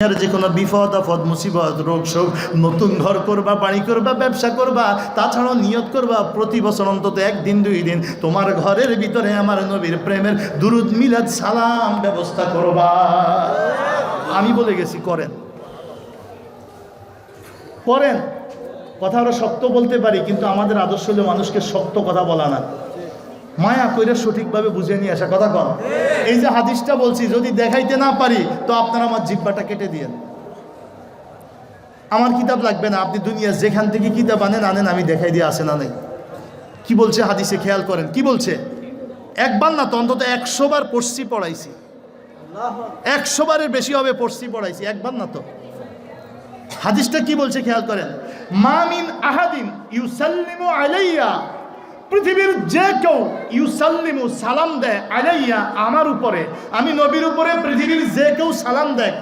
আর যে কোনো বিপদ, আপদ, মুসিবত, রোগ, শোক, নতুন ঘর করবা, বাড়ি করবা, ব্যবসা করবা, তাছাড়াও নিয়ত করবা, প্রতি বছর অন্তত একদিন, দুই দিন তোমার ঘরের ভিতরে আমার নবীর প্রেমের দুরুদ, মিলাদ, সালাম ব্যবস্থা করবা। আমি বলে গেছি, করেন। করেন। কথা আরও শক্ত বলতে পারি, কিন্তু আমাদের আদর্শ হলো মানুষকে শক্ত কথা বলা না। মায়া কইরে সঠিকভাবে বুঝে নিয়ে আসা, কথা কন। এই যে হাদিসটা বলছি, যদি দেখাইতে না পারি, তো আপনারা আমার জিব্বাটা কেটে দিয়েন। আমার কিতাব লাগবে না, আপনি দুনিয়া যেখান থেকে কিতাব আনেন আনেন, আমি দেখাই দিয়ে আসে না কি বলছে হাদিসে, খেয়াল করেন, কি বলছে? একবার না তো অন্তত একশো বার পড়ছি, পড়াইছি। একশো বারের বেশি হবে পড়ছি, পড়াইছি, একবার না তো। হাদিসটা কি বলছে, খেয়াল করেন? মামিন আহাদিন ইউসাল্লিমু আলাইয়া পৃথিবীর যে কেউ ইউসাল্লিমু সালাম দেয় আলাইয়া আমার উপরে, আমি নবীর উপরে পৃথিবীর যে কেউ সালাম দেয়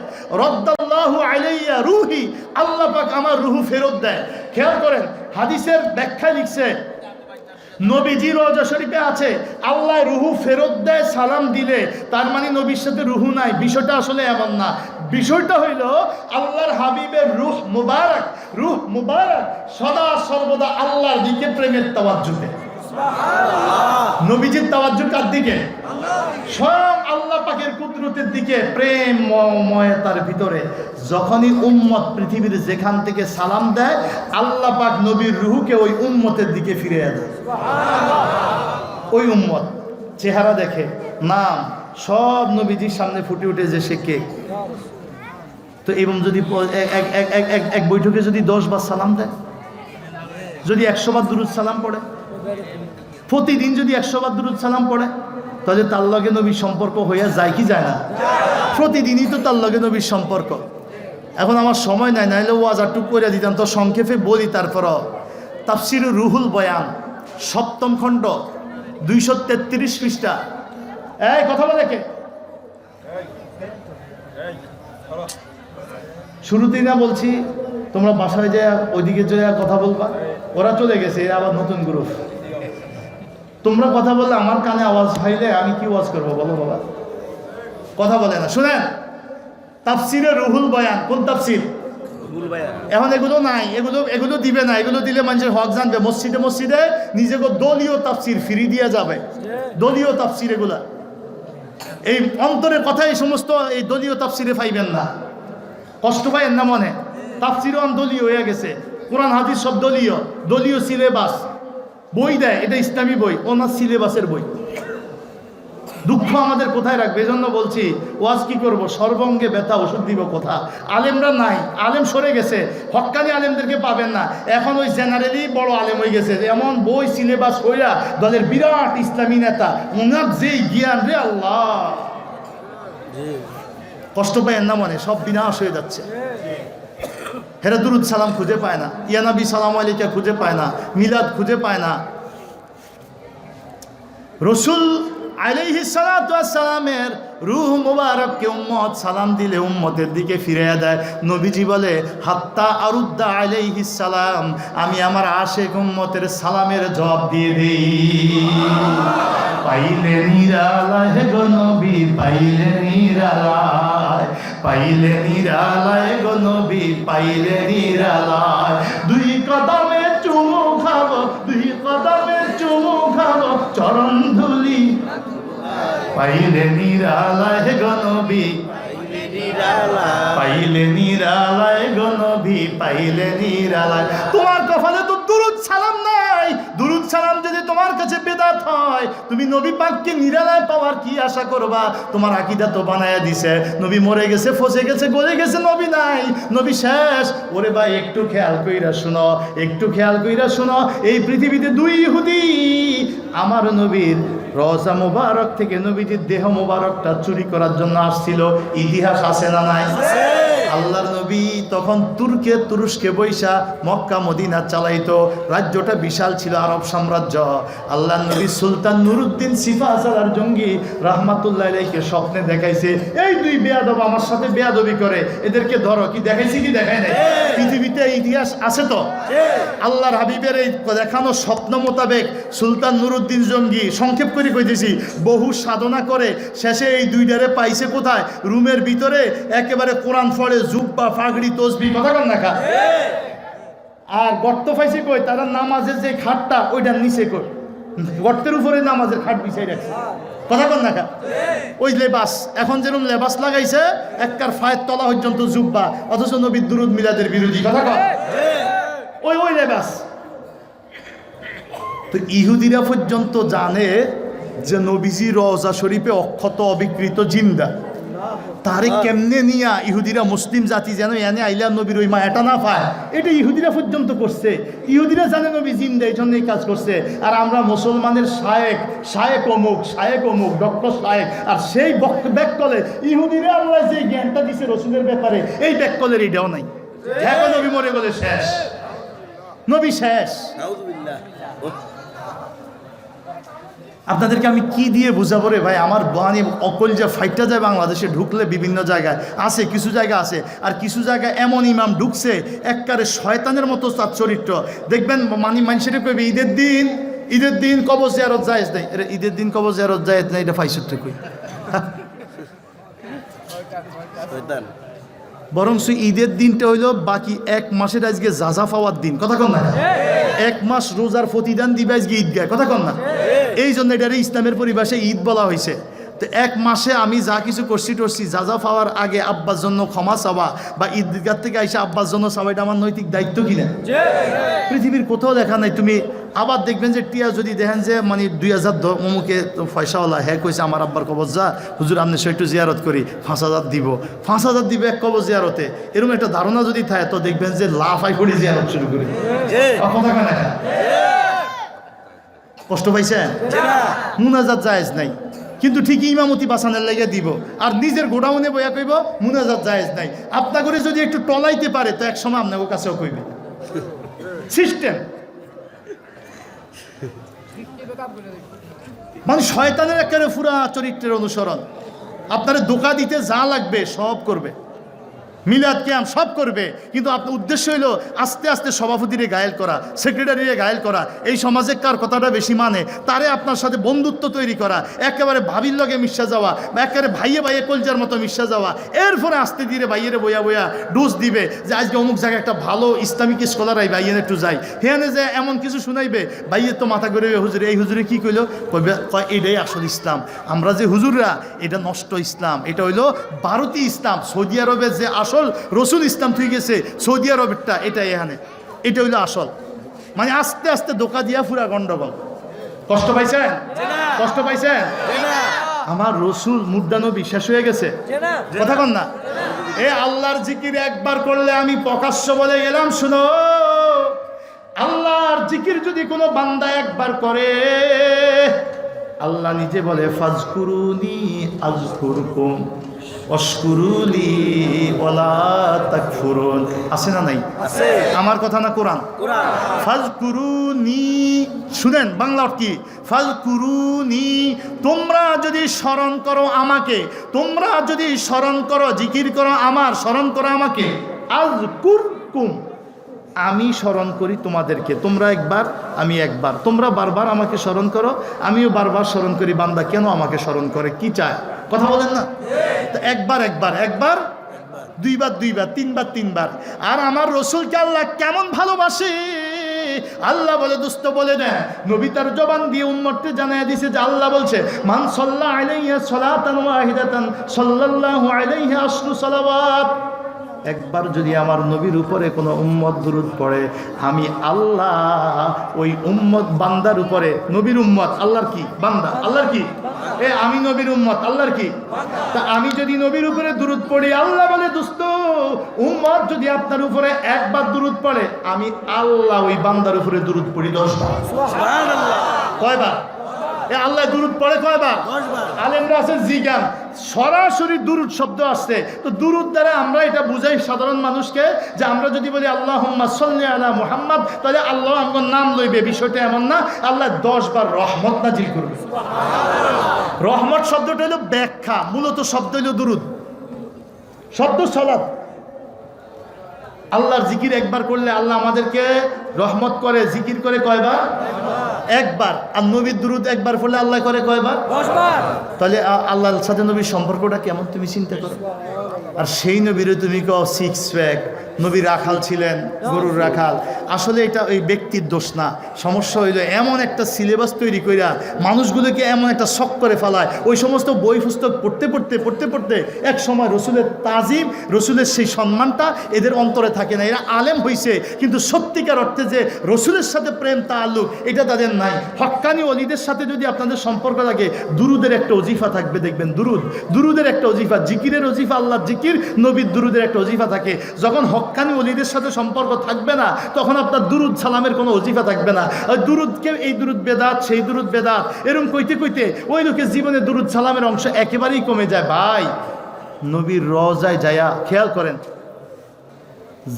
রদ্দাল্লাহু আলাইয়া রুহি, আল্লাহ পাক আমার রুহু ফেরত দেয়। খেয়াল করেন, হাদিসের ব্যাখ্যা লিখছে, নবীজি রোজা শরীফে আছে, আল্লাহ রুহু ফেরত দেয়, সালাম দিলে, তার মানে নবীর সাথে রুহু নাই, বিষয়টা আসলে এমন না। বিষয়টা হইল, আল্লাহর হাবিবের রুহ মুবারক রুহ মুবারক সদা সর্বদা আল্লাহর দিকে প্রেমের তাওয়াজ্জুতে। নবীজির তাওয়াজ্জু কার দিকে? স্বয়ং আল্লাহ পাকের কুদরতের দিকে, প্রেম ময়তার ভিতরে। যখনই উম্মত পৃথিবীর যেখান থেকে সালাম দেয়, আল্লাহ পাক নবীর রুহুকে ওই উম্মতের দিকে ফিরে দেয়। ওই উম্মত, চেহারা দেখে, নাম, সব নবীজির সামনে ফুটে উঠে যে সে কে? তো এবং যদি এক- বৈঠকে যদি দশ বার সালাম দেয়, যদি একশো বার দুরুদ সালাম পড়ে প্রতিদিন যদি একশো বার দুরুদ সালাম পড়ে, তাহলে তার লগে নবীর সম্পর্ক হইয়া যায় কি যায় না? প্রতিদিনই তো তার লগে নবীর সম্পর্ক। এখন আমার সময় নাই, নাইলে ওয়াজ আটুক করে দিতাম, তো সংক্ষেপে বলি তারপর। তাফসির রুহুল বয়ান, সপ্তম খণ্ড, দুইশো তেত্রিশ পৃষ্ঠা। এই, কথা বলে কে? শুরুতেই না বলছি, তোমরা বাসায় যায় ওইদিকে যায় কথা বলবা, ওরা চলে গেছে আবার নতুন গ্রুপ। তোমরা কথা বললে আমার কানে আওয়াজ পাইলে আমি কি ওয়াজ করব? বলো বাবা। কথা বলে না। শুনেন তাফসিরে রুহুল বয়ান। কোন তাফসির? এখন এগুলো নাই। এগুলো এগুলো দিবে না। এগুলো দিলে মানুষের হক জানবে। মসজিদে মসজিদে নিজেকে দলীয় তাফসির ফিরি দিয়ে যাবে। দলীয় তাফসির এগুলা। এই অন্তরের কথা এই সমস্ত এই দলীয় তাফসিরে পাইবেন না। কষ্ট পাইেন না মনে। তাফসিরও দলীয় হয়ে গেছে। কোরআন হাদিস সব দলীয়। দলীয় সিলেবাস। বই দেয় এটা ইসলামী বই ওনার সিলেবাসের বই। দুঃখ আমাদের কোথায় রাখবে? এজন্য বলছি ওয়াজ কি করব? সর্বঙ্গে ব্যথা ওষুধ দিব কোথা আলেমরা নাই আলেম সরে গেছে হক্কানি আলেমদেরকে পাবেন না। এখন ওই জেনারেলি বড় আলেম হয়ে গেছে এমন বই সিলেবাস হইয়া দলের বিরাট ইসলামী নেতা ওনার যেই জ্ঞান রে আল্লাহ। কষ্ট পায় না মনে সব বিনাশ হয়ে যাচ্ছে। হেরা দুরুদ সালাম খুঁজে পায় না ইয়ানাবি সালাম আলিকা খুঁজে পায় না, মিলাদ খুঁজে পায় না। রসুল আলাইহি সালামের রুহ মুবারককে উম্মত সালাম দিলে উম্মতের দিকে ফিরে দেয়। নবীজি বলে, হাত্তা আরুদ্দা আলাইহি সালাম, আমি আমার আশেক উম্মতের সালামের জবাব দিয়ে দেই। পাইলে নিরালায় গো নবী, পাইলে নিরালায় পাইলে নিরালায় গো নবী, পাইলে নিরালায়। দুই কদমে চুমু খাব, দুই কদমে চুমু খাব, চরণ ধুলি পাইলে নিরালায় গো নবী পাইলে নিরালায় গো নবী পাইলে নিরালায়। তোমার কপালে তো দুরুদ সালাম নাই। দুরুদ সালাম যদি তোমার কাছে বেদাত হয় তুমি নবী পাককে নিরালায় পাওয়ার কি আশা করবা? তোমার আকিদা তো বানায়া দিছে। নবী মরে গেছে ফসে গেছে গলে গেছে নবী নাই। নবী শেষ। ওরে ভাই একটু খেয়াল কইরা শুনো একটু খেয়াল কইরা শুনো। এই পৃথিবীতে দুই ইহুদি আমার নবীর রজা মোবারক থেকে নবীজির দেহ মোবারকটা চুরি করার জন্য আসছিল। ইতিহাস আছে না নাই? আল্লাহর নবী তখন তুর্কে তুরস্কে বৈশা মক্কা মদিনা চালাইতো। রাজ্যটা বিশাল ছিল আরব সাম্রাজ্য। আল্লাহ নবী সুলতান নুরুদ্দিন সিফা আসালার জঙ্গি রহমাতুল্লাহ আলাইকে স্বপ্নে দেখাইছে এই দুই বেয়াদব আমার সাথে বেয়াদবি করে এদেরকে ধরো কি দেখাইছি কি দেখাই নাই? পৃথিবীতে ইতিহাস আছে তো? আল্লাহর হাবিবের এই দেখানো স্বপ্ন মোতাবেক সুলতান নুরুদ্দিন জঙ্গি সংক্ষেপ করে কইতেছি বহু সাধনা করে শেষে এই দুইটারে পাইছে কোথায়? রুমের ভিতরে একেবারে কোরআন ফড়ে জুব্বা ফাগড়ি তসবি কথা কন দেখা আর গর্ত পাইছে কই? তারা নামাজের যে খাটটা ওইটার নিচে কই? গর্তের উপরে নামাজের খাট বিছাই রাখছে। কথা কন দেখা ওই লেবাস এখন যেরকম লেবাস লাগাইছে এককার ফায়ের তলা পর্যন্ত জুব্বা অথচ নবীর দুরুদ মিলাদের বিরোধী কথা কন। ওই ওই লেবাস। তো ইহুদিরা পর্যন্ত জানে যে নবীজি রওজা শরীফে অক্ষত অবিকৃত জিন্দা। তারে কেমনে নিয়া ইহুদিরা মুসলিম জাতি যেন এনে আইলা নবীর ওই মায়াটা না পায়? এটা ইহুদিরা পর্যন্ত করছে। ইহুদিরা জানে নবী জিন্দা এই জন্য এই কাজ করছে। আর আমরা মুসলমানের শায়েক শায়েক অমুক শায়েক অমুক ডক্টর শায়েক। আর সেই ব্যাক কলে ইহুদিরা আল্লাহ যে জ্ঞানটা দিছে রসুলের ব্যাপারে এই ব্যাক কলের এটাও নাই। এখন নবী মরে গেলে শেষ। নবী শেষ। আপনাদেরকে আমি কি দিয়ে বুঝাবো রে ভাই? আমার বাণী অকল যে ফাইটটা যায় বাংলাদেশে ঢুকলে বিভিন্ন জায়গায় আছে, কিছু জায়গা আছে, আর কিছু জায়গায় এমন ইমাম ঢুকছে, এককারে শয়তানের মতো তার চরিত্র। দেখবেন মানি মানুষের কইবে, ঈদের দিন ঈদের দিন কবজ জিয়ারত জায়েজ নেই। এরে, ঈদের দিন কবজ জিয়ারত জায়েজ নেই, এটা ফাইসুর কই? বরং সে ঈদের দিনটা হইল বাকি এক মাসের আজকে যাজা পাওয়ার দিন। কথা কন না? এক মাস রোজার প্রতিদান দিবে আজকে ঈদগায়। কথা কন না? এই জন্য এটারে ইসলামের পরিভাষায় ঈদ বলা হয়েছে তো এক মাসে আমি যা কিছু করছি টরছি যা যা পাওয়ার আগে আব্বার জন্য ক্ষমা চাওয়া বা ঈদগার থেকে আইসা আব্বার জন্য চাওয়া এটা আমার নৈতিক দায়িত্ব কিনা পৃথিবীর কোথাও দেখা নাই। তুমি আবার দেখবেন যে টিয়া যদি দেখেন যে মানে দুই হাজার অমুকে পয়সাওয়ালা হ্যাঁ কইছে আমার আব্বার কবজ যা হুজুর আপনি সে একটু জিয়ারত করি পাঁচ হাজার দিব। পাঁচ হাজার দিবে এক কবজ জিয়ারতে। এরকম একটা ধারণা যদি থাকে তো দেখবেন যে লাফাই করে জিয়ারত শুরু করে? কষ্ট পাইছেন? মুনাজাত জায়েজ নাই। কিন্তু ঠিকই ইমামতি বাসানের লেগে দিব। আর নিজের গোডাউনে বইয়া কইব, মুনাজাত জায়েজ নাই। আপনা করে যদি একটু টলাইতে পারে, তো এক সময় আপনাকে কাছেও কইবে। সিস্টেম। মানে শয়তানের একেবারে ফুরা চরিত্রের অনুসরণ। আপনার দোকা দিতে যা লাগবে, সব করবে। মিলাদ ক্যাম্প সব করবে। কিন্তু আপনার উদ্দেশ্য হইল আস্তে আস্তে সভাপতিরে গায়েল করা, সেক্রেটারিরে গায়েল করা। এই সমাজে কার কথাটা বেশি মানে? তারে আপনার সাথে বন্ধুত্ব তৈরি করা, একেবারে ভাবির লগে মিশা যাওয়া বা একেবারে ভাইয়ে ভাইয়ে কলজার মতো মিশা যাওয়া। এরপরে আস্তে ধীরে ভাইয়েরে বইয়া বইয়া ডোজ দিবে যে আজকে অমুক জায়গায় একটা ভালো ইসলামিক স্কলার আই, ভাইয়ের একটু যাই। হেয়ানে যে এমন কিছু শুনাইবে ভাইয়ের তো মাথা করে হুজুরে, এই হুজুরে কি কইলো? কয়, এটাই আসল ইসলাম। আমরা যে হুজুররা, এটা নষ্ট ইসলাম। এটা হইল ভারতীয় ইসলাম। সৌদি আরবের যে আসল রসুল ইসলাম তুই গেছে সৌদি আরবেরটা এটা এখানে। এটা হইল আসল। মানে আস্তে আস্তে দোকা দিয়া ফুরা গন্ডগোল। কষ্ট পাইছেন? কষ্ট পাইছেন? আমার রসুল মুদ্রানবী শেষ হয়ে গেছে। কথা কন না। এ আল্লাহর জিকির একবার করলে আমি প্রকাশ্য বলে গেলাম শুনো। আল্লাহর জিকির যদি কোনো বান্দা একবার করে আল্লাহ নিজে বলে ফাজকুরুনি আজকুরকুম। অস্কুরুলি ওলা তাকফুরুন। আছে না নাই? আছে। আমার কথা না কোরআন? কোরআন। ফাজকুরুনি শুনেন বাংলা অর্থ কি? ফাজকুরুনি তোমরা যদি স্মরণ করো আমাকে তোমরা যদি স্মরণ করো জিকির করো আমার স্মরণ করো আমাকে আজকুরকুম আমি স্মরণ করি তোমাদেরকে। তোমরা একবার, আমি একবার। তোমরা বারবার আমাকে স্মরণ করো, আমিও বারবার স্মরণ করি, বান্দা কেন আমাকে স্মরণ করে? কি চায়? কথা বলেন না? একবার একবার একবার, দুইবার দুইবার, তিনবার তিনবার। আর আমার রসুলকে আল্লাহ কেমন ভালোবাসে? আল্লাহ বলে দুস্থ বলে দেন নবী তার জবান দিয়ে উম্মতকে জানায় দিছে যে আল্লাহ বলছে, মান সাল্লাহ আলাইহা সালাতান ওয়াহিদাতান, সাল্লাল্লাহু আলাইহি আশরু সালাওয়াত। একবার যদি আমার নবীর উপরে কোনো উম্মত দুরুদ পড়ে আমি আল্লাহ ওই উম্মত বান্দার উপরে নবীর উম্মত আল্লাহর কি? বান্দা। আল্লাহর কি? এ আমি নবীর উম্মত আল্লাহর কি? তা আমি যদি নবীর উপরে দুরুদ পড়ি আল্লাহ বলে দোস্ত উম্মত যদি আপনার উপরে একবার দুরুদ পড়ে আমি আল্লাহ ওই বান্দার উপরে দুরুদ পড়ি দশবার। কয়বার? আল্লাহ দুরুদ পড়ে কয়বার। আলেমরা আছে জিগান। সরাসরি দুরুদ শব্দ আসছে। তো দুরুদ দ্বারা আমরা এটা বুঝাই সাধারণ মানুষকে যে আমরা যদি বলি আল্লাহ সাল্লি আলা মুহাম্মদ তাহলে আল্লাহ আমার নাম লইবে। বিষয়টা এমন না। আল্লাহ দশ বার রহমত নাজিল করবে। রহমত শব্দটা হলো ব্যাখ্যা। মূলত শব্দ হলো দুরুদ। শব্দ সলাদ। আল্লাহর জিকির একবার করলে আল্লাহ আমাদেরকে রহমত করে জিকির করে কয়বার? একবার। আর নবীর দুরুদ একবার ফলে আল্লাহ করে কয়বার? তাহলে আল্লাহ আল্লাহর সাথে নবীর সম্পর্কটা কেমন তুমি চিন্তা করো? আর সেই নবীরে তুমি কও সিক্স প্যাক নবী রাখাল ছিলেন, গরুর রাখাল। আসলে এটা ওই ব্যক্তির দোষ না। সমস্যা হইল এমন একটা সিলেবাস তৈরি কইরা মানুষগুলোকে এমন একটা শখ করে ফেলায়। ওই সমস্ত বই পুস্তক পড়তে পড়তে পড়তে পড়তে এক সময় রসুলের তাজিম, রসুলের সেই সম্মানটা এদের অন্তরে থাকে না। এরা আলেম হইছে, কিন্তু সত্যিকার অর্থে যে রসুলের সাথে প্রেম তা তাল্লুক এটা তাদের নাই। হক্কানি অলিদের সাথে যদি আপনাদের সম্পর্ক থাকে, দুরুদের একটা অজিফা থাকবে, দেখবেন, দুরুদ। দুরুদের একটা অজিফা জিকিরের অজিফা আল্লাহ জিকির, নবীর দুরুদের একটা অজিফা থাকে। যখন হক্কানি অলিদের সাথে সম্পর্ক থাকবে না তখন আপনার দুরুদ সালামের কোনো অজিফা থাকবে না। ওই দুরুদকে এই দুরুদ বেদাত সেই দুরুদ বেদাত এরকম কইতে কইতে ওই লোকের জীবনে দুরুদ সালামের অংশ একেবারেই কমে যায়। ভাই নবীর রজায় যায়া খেয়াল করেন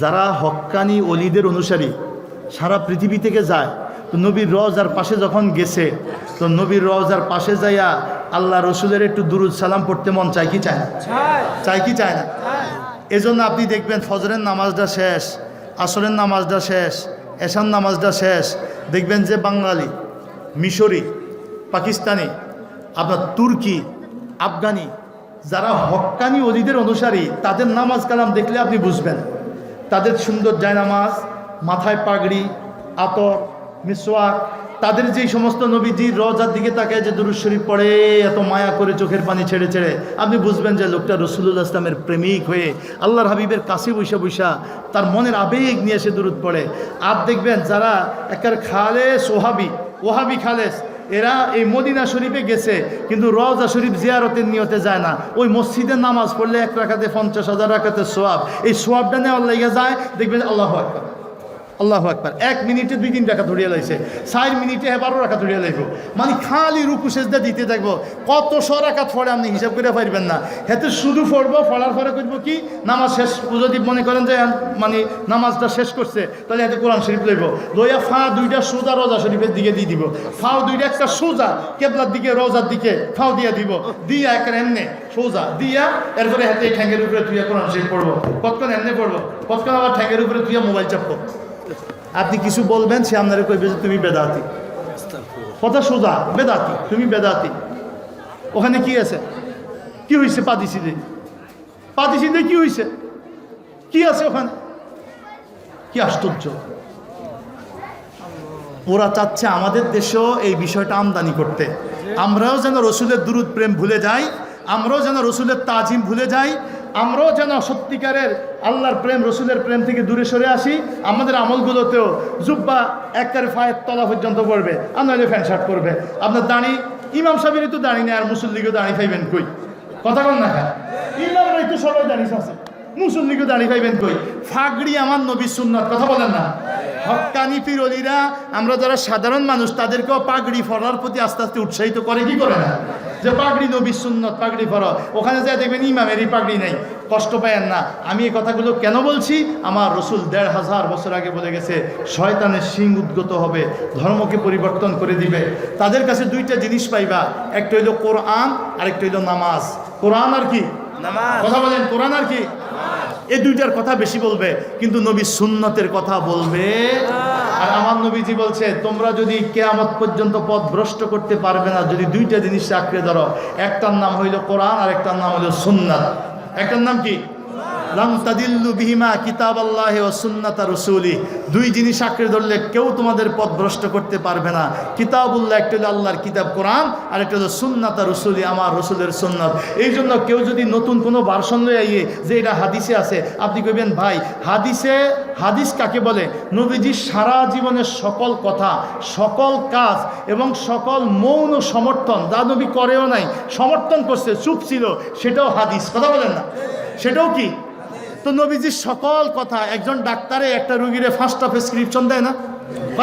যারা হক্কানি অলিদের অনুসারী সারা পৃথিবী থেকে যায় তো নবীর রজার পাশে যখন গেছে তো নবীর রজার পাশে যাইয়া আল্লাহ রসুলের একটু দুরুদ সালাম পড়তে মন চায় কি চায় না? চায়। কি চায় না? এজন্য আপনি দেখবেন ফজরের নামাজটা শেষ, আসরের নামাজটা শেষ এশান নামাজটা শেষ। দেখবেন যে বাঙালি, মিশরি, পাকিস্তানি, আপনার তুর্কি, আফগানি, যারা হক্কানি অলিদের অনুসারী, তাদের নামাজ কালাম দেখলে আপনি বুঝবেন। তাদের সুন্দর জায়নামাজ, মাথায় পাগড়ি, আতর, মিসওয়াক তাদের যেই সমস্ত নবীজির রজার দিকে তাকায় যে দুরুদ শরীফ পড়ে, এত মায়া করে চোখের পানি ছেড়ে ছেড়ে। আপনি বুঝবেন যে লোকটা রসুল্লাহ ইসলামের প্রেমিক হয়ে আল্লাহর হাবিবের কাছে বৈশা বৈশা তার মনের আবেগ নিয়ে এসে দুরুদ পড়ে। আর দেখবেন যারা একার খালেস ওহাবি ওহাবি খালেস, এরা এই মদিনা শরীফে গেছে, কিন্তু রওজা শরীফ জিয়ারতের নিয়তে যায় না। ওই মসজিদে নামাজ পড়লে এক রাখাতে পঞ্চাশ হাজার রাখাতে সোয়াব। এই সোয়াবটা নেওয়ার লেগে যায়, দেখবেন আল্লাহ একবার আল্লাহ একবার এক মিনিটে দুই তিন টাকা ধরিয়ে লাইছে। চার মিনিটে বারো টাকা ধরিয়ে লাগবো মানে খালি রুকু সেজদা দিতে থাকব কত শ রাখাত ফলে আপনি হিসাব করে পারবেন না। হেতে শুধু পড়ব, ফলার পরে করব কি, নামাজ শেষ। যদি মনে করেন যে মানে নামাজটা শেষ করছে, তাহলে হাতে কোরআন শরীফ লইব। লইয়া ফা দুইটা সোজা রোজা শরীফের দিকে দিয়ে দিব। ফাও দুইটা একটা সোজা, কেবলার দিকে, রোজার দিকে, ফাও দিয়া দিব। দিয়া একটা এমনে, সোজা, দিয়া, এরপরে হাতে ঠ্যাঙ্গের উপরে তুইয়া কোরআন শরীফ পড়ব। কতক্ষণ এমনি পড়ব? কতক্ষণ আবার ঠ্যাঙ্গের উপরে তুইয়া মোবাইল চাপবো? আপনি কিছু বলবেন, সে আপনারে কইবে যে তুমি বেদাতি। কথা সোজা, বেদাতি, তুমি বেদাতি। ওখানে কি আছে? কি হয়েছে পাদিসিদে পাদিসিদে কি হয়েছে কি আছে ওখানে? কি আশ্চর্য। ওরা চাচ্ছে আমাদের দেশেও এই বিষয়টা আমদানি করতে। আমরাও যেন রসুলের দুরুদ প্রেম ভুলে যাই, আমরাও যেন রসুলের তাজিম ভুলে যাই আমরাও যেন সত্যিকারের আল্লাহর প্রেম, রসুলের প্রেম থেকে দূরে সরে আসি, আমাদের আমলগুলোতেও জুব্বা একবারে ফায়ের তলা পর্যন্ত পড়বে। আর ফ্যান শার্ট করবে আপনার দাঁড়ি, ইমাম সাহেবেরই তো দাঁড়ি নেই, আর মুসল্লিকেও দাঁড়ি পাইবেন কই? কথা বল না খায় ইমামরাই তো সবাই দাঁড়িয়ে আছে। মুসল্লিকেও দাঁড়িয়ে পাইবেন কই? ফাগড়ি আমার নবী সুন্নাত, কথা বলেন না। হক্কানি পিরলিরা, আমরা যারা সাধারণ মানুষ, তাদেরকেও পাগড়ি ফরার প্রতি আস্তে আস্তে উৎসাহিত করে, কি করে না? যে পাগড়ি নবী সুন্নত পাগড়ি ফর ওখানে যায় দেখবেন ইমামেরই পাগড়ি নেই। কষ্ট পায়েন না। আমি এই কথাগুলো কেন বলছি? আমার রসুল দেড় হাজার বছর আগে বলে গেছে শয়তানের সিং উদ্গত হবে ধর্মকে পরিবর্তন করে দিবে। তাদের কাছে দুইটা জিনিস পাইবা। একটা হইল কোরআন আর একটা হইল নামাজ। কোরআন আর কি? নামাজ। কথা বলেন কোরআন আর কি? এই দুইটার কথা বেশি বলবে কিন্তু নবী সুন্নতের কথা বলবে। আর আমার নবীজি বলছে, তোমরা যদি কেয়ামত পর্যন্ত পথ ভ্রষ্ট করতে পারবে না, যদি দুইটা জিনিস আঁকড়ে ধরো, একটার নাম হইল কোরআন আর একটার নাম হইল সুন্নাত। একটার নাম কি? তাদিল্লু বিহিমা কিতাব আল্লাহ ও সুন্নাতা রসুলি। দুই জিনিস আঁকড়ে ধরলে কেউ তোমাদের পথ ভ্রষ্ট করতে পারবে না। কিতাবুল্লাহ, একটা হলো আল্লাহর কিতাব কোরআন আর একটা হলো সুন্নাতা রসুলি, আমার রসুলের সুন্নাত। এই জন্য কেউ যদি নতুন কোনো ভার্সন লয়ে আইয়ে যে এটা হাদিসে আছে, আপনি কইবেন, ভাই, হাদিসে, হাদিস কাকে বলে? নবীজির সারা জীবনের সকল কথা, সকল কাজ এবং সকল মৌন সমর্থন, যা নবী করেও নাই, সমর্থন করছে, চুপ ছিল, সেটাও হাদিস। কথা বলেন না? সেটাও কি? তো নবীজির সকল কথা একজন ডাক্তারে একটা রুগীরে ফার্স্টটা প্রেসক্রিপশন দেয় না।